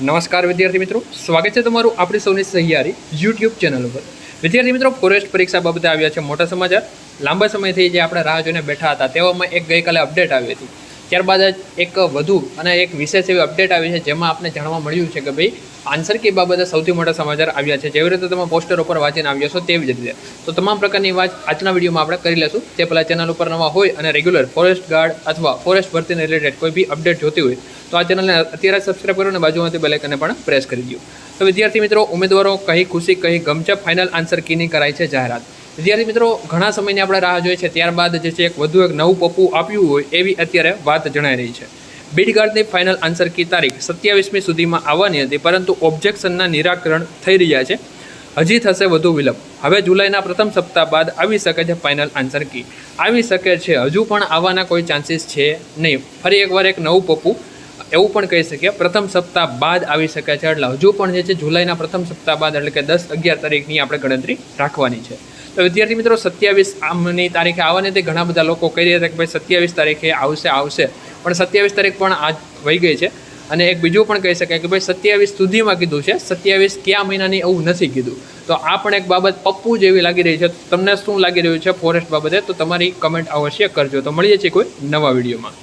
નમસ્કાર વિદ્યાર્થી મિત્રો. સ્વાગત છે તમારું આપણી સૌની સહિયારી યુટ્યુબ ચેનલ ઉપર. વિદ્યાર્થી મિત્રો ફોરેસ્ટ પરીક્ષા બાબતે આવ્યા છે મોટા સમાચાર. લાંબા સમયથી જે આપણે રાહ જોઈને બેઠા હતા, તેવામાં એક ગઈકાલે અપડેટ આવી હતી. ત્યારબાદ એક વધુ અને એક વિશેષ એવી અપડેટ આવી છે, જેમાં આપણે જાણવા મળ્યું છે કે ભાઈ આન્સર કી બાબતે સૌથી મોટા સમાચાર આવ્યા છે? જેવી રીતે તમે પોસ્ટર ઉપર વાંચીને આવ્યા છો તેવી જ રીતે. તો તમામ પ્રકારની વાત આજના વિડીયોમાં આપણે કરી લેશું. તે પહેલાં ચેનલ ઉપર નવા હોય અને રેગ્યુલર ફોરેસ્ટ ગાર્ડ અથવા ફોરેસ્ટ ભરતીને રિલેટેડ કોઈ બી અપડેટ જોતી હોય, તો આ ચેનલને અત્યારે સબસ્ક્રાઈબ કરો અને બાજુમાંથી બેલેકને પણ પ્રેસ કરી દો તો વિદ્યાર્થી મિત્રો, ઉમેદવારો કહી ખુશી, કહી ગમચા ફાઇનલ આન્સર કીની કરાય છે જાહેરાત. વિદ્યાર્થી મિત્રો, ઘણા સમયની આપણે રાહ જોઈએ છે. ત્યારબાદ જે છે, એક વધુ એક નવું પપ્પું આપ્યું હોય એવી અત્યારે વાત જણાઈ રહી છે. બીડ ફાઇનલ આન્સર કી તારીખ સત્યાવીસમી સુધીમાં આવવાની હતી, પરંતુ ઓબ્જેક્શનના નિરાકરણ થઈ રહ્યા છે. હજી થશે વધુ વિલંબ. હવે જુલાઈના પ્રથમ સપ્તાહ બાદ આવી શકે છે ફાઇનલ આન્સર કી. આવી શકે છે, હજુ પણ આવવાના કોઈ ચાન્સીસ છે નહીં. ફરી એકવાર એક નવું પપ્પું એવું પણ કહી શકીએ. પ્રથમ સપ્તાહ બાદ આવી શકે છે. એટલે હજુ પણ જે છે, જુલાઈના પ્રથમ સપ્તાહ બાદ એટલે કે દસ અગિયાર તારીખની આપણે ગણતરી રાખવાની છે. તો વિદ્યાર્થી મિત્રો, સત્યાવીસ આમની તારીખે આવવાની તે ઘણા બધા લોકો કહી રહ્યા હતા કે ભાઈ સત્યાવીસ તારીખે આવશે આવશે. પણ સત્યાવીસ તારીખ પણ આજ વહી ગઈ છે. અને એક બીજું પણ કહી શકાય કે ભાઈ સત્યાવીસ સુધીમાં કીધું છે. સત્યાવીસ કયા મહિનાની એવું નથી કીધું. તો આ પણ એક બાબત પપ્પુ જેવી લાગી રહી છે. તમને શું લાગી રહ્યું છે ફોરેસ્ટ બાબતે? તો તમારી કમેન્ટ અવશ્ય કરજો. તો મળીએ છીએ કોઈ નવા વિડીયોમાં.